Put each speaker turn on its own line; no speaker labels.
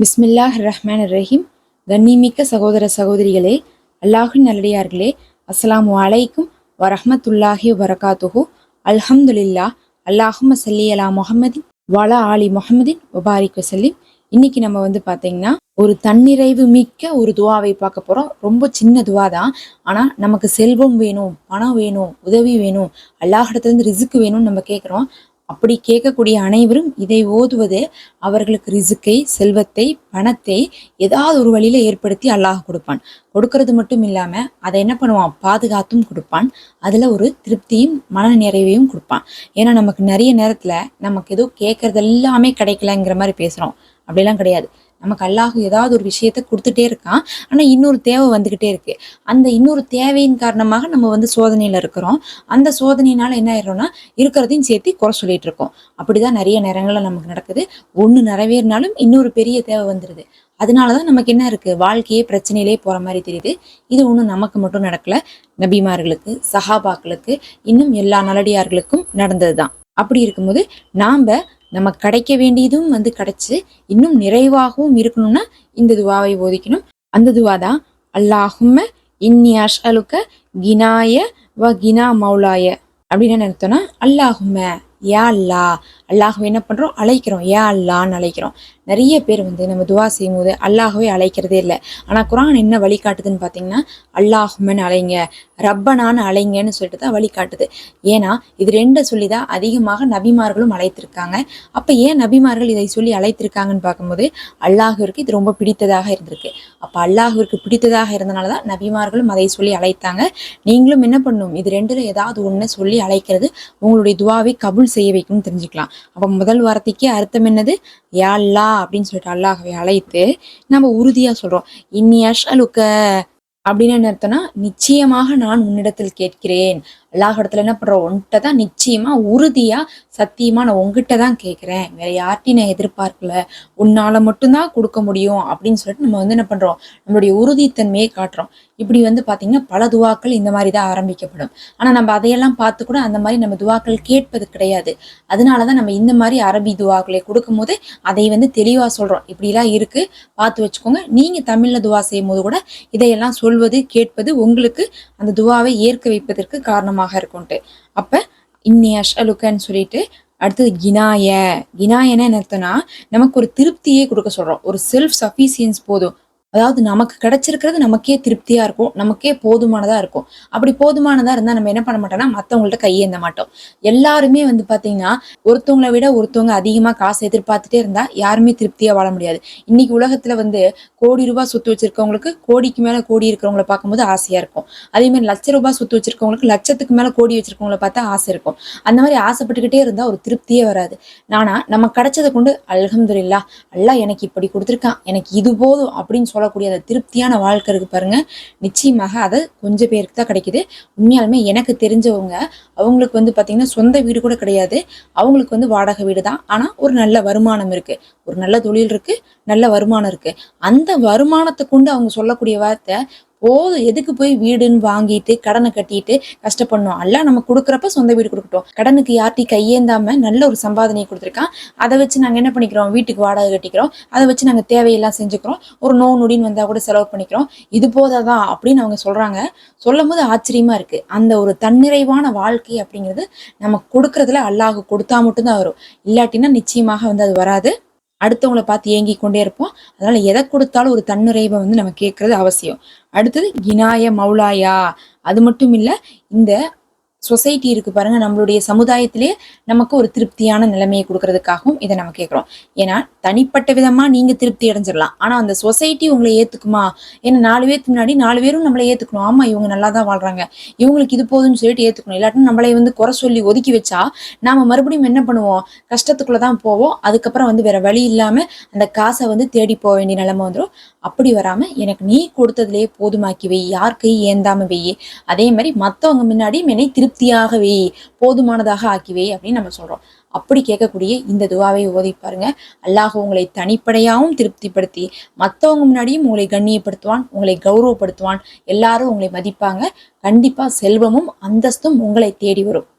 பிஸ்மில்லாஹ் ரஹ்மான் ரஹீம் கண்ணிமிக்க சகோதர சகோதரிகளே அல்லாஹின் நல்லடியார்களே அஸ்ஸலாமு அலைக்கும் வரஹமத்துல்லாஹி வரகாத்துஹு அல்ஹம்துலில்லா அல்லாஹும் சல்லி அலா முஹம்மதின் வலா ஆலி முஹம்மதின் முபாரிக் வசல்லிம் இன்னைக்கு நம்ம வந்து பார்த்தீங்கன்னா ஒரு தன்னிறைவு மிக்க ஒரு துவாவை பார்க்க போகிறோம் ரொம்ப சின்ன துவா தான். ஆனால் நமக்கு செல்வம் வேணும் பணம் வேணும் உதவி வேணும் அல்லாஹிடத்துலேருந்து ரிசுக்கு வேணும்னு நம்ம கேட்குறோம் அப்படி கேட்கக்கூடிய அனைவரும் இதை ஓதுவது அவர்களுக்கு ரிசுக்கை செல்வத்தை பணத்தை ஏதாவது ஒரு வழியில ஏற்படுத்தி அல்லாஹ் கொடுப்பான். கொடுக்கறது மட்டும் இல்லாம அதை என்ன பண்ணுவான்? பாதுகாத்தும் கொடுப்பான். அதுல ஒரு திருப்தியும் மன நிறைவையும் கொடுப்பான். ஏன்னா நமக்கு நிறைய நேரத்துல நமக்கு ஏதோ கேட்கறது எல்லாமே கிடைக்கலங்கிற மாதிரி பேசுறோம். அப்படிலாம் கிடையாது. நமக்கு அல்லாஹ் ஏதாவது ஒரு விஷயத்த கொடுத்துட்டே இருக்கான். ஆனால் இன்னொரு தேவை வந்துக்கிட்டே இருக்கு. அந்த இன்னொரு தேவையின் காரணமாக நம்ம வந்து சோதனையில் இருக்கிறோம். அந்த சோதனையினால என்ன ஆயிடும்னா இருக்கிறதையும் சேர்த்து குறை சொல்லிட்டு இருக்கோம். அப்படிதான் நிறைய நேரங்களில் நமக்கு நடக்குது. ஒன்று நிறைவேறினாலும் இன்னொரு பெரிய தேவை வந்துடுது அதனால தான் நமக்கு என்ன இருக்குது வாழ்க்கையே பிரச்சனையிலே போகிற மாதிரி தெரியுது. இது ஒன்றும் நமக்கு மட்டும் நடக்கல. நபிமார்களுக்கு சஹாபாக்களுக்கு இன்னும் எல்லா நல்லடியார்களுக்கும் நடந்ததுதான். அப்படி இருக்கும்போது நாம் நமக்கு கிடைக்க வேண்டியதும் வந்து கிடைச்சி இன்னும் நிறைவாகவும் இருக்கணும்னா இந்த துவாவை போதிக்கணும். அந்த துவா தான் அல்லாஹும்ம இன்னி அஷ்அலுக்க கினாய வ கினா மௌலாய அப்படின்னு என்ன அர்த்தம்னா அல்லாஹும்ம யா அல்லா. அல்லாஹ்வை என்ன பண்ணுறோம் அழைக்கிறோம். யா அல்லான்னு அழைக்கிறோம். நிறைய பேர் வந்து நம்ம துவா செய்யும் போது அல்லாஹ்வை அழைக்கிறதே இல்லை. ஆனால் குரான் என்ன வழிகாட்டுதுன்னு பார்த்தீங்கன்னா அல்லாஹுமன்னு அழைங்க ரப்பனான்னு அழைங்கன்னு சொல்லிட்டு தான் வழிகாட்டுது. ஏன்னா இது ரெண்டை சொல்லி தான் அதிகமாக நபிமார்களும் அழைத்திருக்காங்க. அப்போ ஏன் நபிமார்கள் இதை சொல்லி அழைத்திருக்காங்கன்னு பார்க்கும்போது அல்லாஹுவிற்கு இது ரொம்ப பிடித்ததாக இருந்திருக்கு. அப்போ அல்லாஹுவிற்கு பிடித்ததாக இருந்தனால தான் நபிமார்களும் அதை சொல்லி அழைத்தாங்க. நீங்களும் என்ன பண்ணும்? இது ரெண்டில் ஏதாவது ஒன்று சொல்லி அழைக்கிறது உங்களுடைய துவாவை கபுல் செய்ய வைக்கும்னு தெரிஞ்சுக்கலாம். அப்ப முதல் வார்த்தைக்கே அர்த்தம் என்னது? யா அல்லா அப்படின்னு சொல்லிட்டு அல்லாஹ்வை அழைத்து நம்ம உறுதியா சொல்றோம். இன்னி அஷ்அலுக்க அப்படின்னு என்ன அர்த்தம்னா நிச்சயமாக நான் உன்னிடத்தில் கேட்கிறேன். அல்லாஹ் இடத்துல என்ன பண்றோம்? உன்கிட்ட தான் நிச்சயமாக உறுதியாக சத்தியமாக நான் உங்ககிட்ட தான் கேட்குறேன் வேற யார்ட்டையும் நான் எதிர்பார்க்கல. உன்னால மட்டும்தான் கொடுக்க முடியும் அப்படின்னு சொல்லிட்டு நம்ம வந்து என்ன பண்ணுறோம் நம்மளுடைய உறுதித்தன்மையை காட்டுறோம். இப்படி வந்து பார்த்திங்கன்னா பல துவாக்கள் இந்த மாதிரி தான் ஆரம்பிக்கப்படும். ஆனால் நம்ம அதையெல்லாம் பார்த்து கூட அந்த மாதிரி நம்ம துவாக்கள் கேட்பது கிடையாது. அதனாலதான் நம்ம இந்த மாதிரி அரபி துவாக்களை கொடுக்கும் போது அதை வந்து தெளிவாக சொல்கிறோம் இப்படிலாம் இருக்கு. பார்த்து வச்சுக்கோங்க. நீங்கள் தமிழில் துவா செய்யும் போது கூட இதையெல்லாம் சொல்வது கேட்பது உங்களுக்கு அந்த துவாவை ஏற்க வைப்பதற்கு காரணமாக இருக்கும்ட்டு. அப்ப இன்னி அஷ்அலுக்கன்னு சொல்லிட்டு அடுத்தது கினாய. கினாயன்னு என்ன அர்த்தம்னா நமக்கு ஒரு திருப்தியே கொடுக்க சொல்றோம். ஒரு செல்ஃப் சஃபிசியன்ஸ் போதும். அதாவது நமக்கு கிடைச்சிருக்கிறது நமக்கே திருப்தியா இருக்கும். நமக்கே போதுமானதா இருக்கும். அப்படி போதுமானதா இருந்தா நம்ம என்ன பண்ண மாட்டோம்னா மத்தவங்கள்ட்ட கையேந்த மாட்டோம். எல்லாருமே வந்து பாத்தீங்கன்னா ஒருத்தவங்களை விட ஒருத்தவங்க அதிகமா காசு எதிர்பார்த்துட்டே இருந்தா யாருமே திருப்தியா வாழ முடியாது. இன்னைக்கு உலகத்துல வந்து கோடி ரூபாய் சொத்து வச்சிருக்கவங்களுக்கு கோடிக்கு மேல கோடி இருக்கிறவங்கள பார்க்கும்போது ஆசையா இருக்கும். அதே மாதிரி லட்ச ரூபாய் சொத்து வச்சிருக்கவங்களுக்கு லட்சத்துக்கு மேல கோடி வச்சிருக்கவங்கள பார்த்தா ஆசை இருக்கும். அந்த மாதிரி ஆசைப்பட்டுக்கிட்டே இருந்தா ஒரு திருப்தியே வராது. ஆனா நம்ம கிடைச்சதை கொண்டு அல்ஹம்துலில்லாஹ் அல்லாஹ் எனக்கு இப்படி கொடுத்துருக்கான். எனக்கு இது போதும் அப்படின்னு சொல்லக்கூடிய அந்த திருப்தியான வாழ்க்கை இருக்கு பாருங்க. நிச்சயமாக அது கொஞ்சம் பேருக்கு தான் கிடைக்குது. உண்மையாலுமே எனக்கு தெரிஞ்சவங்க அவங்களுக்கு வந்து பார்த்தீங்கன்னா சொந்த வீடு கூட கிடையாது. அவங்களுக்கு வந்து வாடகை வீடு தான். ஆனால் ஒரு நல்ல வருமானம் இருக்கு. ஒரு நல்ல தொழில் இருக்கு நல்ல வருமானம் இருக்கு. அந்த வருமானத்தை கொண்டு அவங்க சொல்லக்கூடிய வார்த்தை போதும். எதுக்கு போய் வீடுன்னு வாங்கிட்டு கடனை கட்டிட்டு கஷ்டப்படணும்? எல்லாம் நம்ம கொடுக்குறப்ப சொந்த வீடு கொடுக்கட்டும். கடனுக்கு யார்ட்டையும் கையேந்தாம நல்ல ஒரு சம்பாதனையை கொடுத்துருக்கான். அதை வச்சு நாங்கள் என்ன பண்ணிக்கிறோம்? வீட்டுக்கு வாடகை கட்டிக்கிறோம். அதை வச்சு நாங்கள் தேவையெல்லாம் செஞ்சுக்கிறோம். ஒரு நோ நொடின்னு வந்தால் கூட செலவு பண்ணிக்கிறோம். இது போதாதான் அப்படின்னு அவங்க சொல்கிறாங்க சொல்லும் போது ஆச்சரியமா இருக்கு. அந்த ஒரு தன்னிறைவான வாழ்க்கை அப்படிங்கிறது நம்ம கொடுக்கறதுல அல்லாஹ் கொடுத்தா மட்டும்தான் வரும். இல்லாட்டினா நிச்சயமாக வந்து அது வராது. அடுத்தவங்கள பார்த்து ஏங்கி கொண்டே இருப்போம். அதனால எதை கொடுத்தாலும் ஒரு தன்னுரைவை வந்து நம்ம கேட்கறது அவசியம். அடுத்தது கினாய மௌலாயா. அது மட்டும் இல்லை இந்த சொசைட்டி இருக்கு பாருங்க நம்மளுடைய சமுதாயத்திலே நமக்கு ஒரு திருப்தியான நிலைமையை கொடுக்கறதுக்காகவும் இதை நம்ம கேட்குறோம். ஏன்னா தனிப்பட்ட விதமாக நீங்க திருப்தி அடைஞ்சிடலாம் ஆனால் அந்த சொசைட்டி உங்களை ஏத்துக்குமா? ஏன்னா நாலு பேருக்கு முன்னாடி நாலு பேரும் நம்மளை ஏத்துக்கணும். ஆமா இவங்க நல்லா தான் வாழ்றாங்க. இவங்களுக்கு இது போதும்னு சொல்லிட்டு ஏத்துக்கணும். இல்லாட்டி நம்மளை வந்து குறை சொல்லி ஒதுக்கி வச்சா நாம மறுபடியும் என்ன பண்ணுவோம்? கஷ்டத்துக்குள்ளே தான் போவோம். அதுக்கப்புறம் வந்து வேற வழி இல்லாமல் அந்த காசை வந்து தேடி போக வேண்டிய நிலைமை வந்துடும் அப்படி வராமல் எனக்கு நீ கொடுத்ததுலேயே போதுமாக்கி வை. யார் கை ஏந்தாமல் வை அதே மாதிரி மற்றவங்க முன்னாடி என்னை திருப்தியாக வை போதுமானதாக ஆக்கிவை அப்படின்னு நம்ம சொல்றோம். அப்படி கேட்கக்கூடிய இந்த துவாவை ஓதி பாருங்க. அல்லாஹ் உங்களை தனிப்படையாகவும் திருப்திப்படுத்தி மற்றவங்க முன்னாடியும் உங்களை கண்ணியப்படுத்துவான் உங்களை கௌரவப்படுத்துவான். எல்லாரும் உங்களை மதிப்பாங்க. கண்டிப்பா செல்வமும் அந்தஸ்தும் உங்களை தேடி வரும்.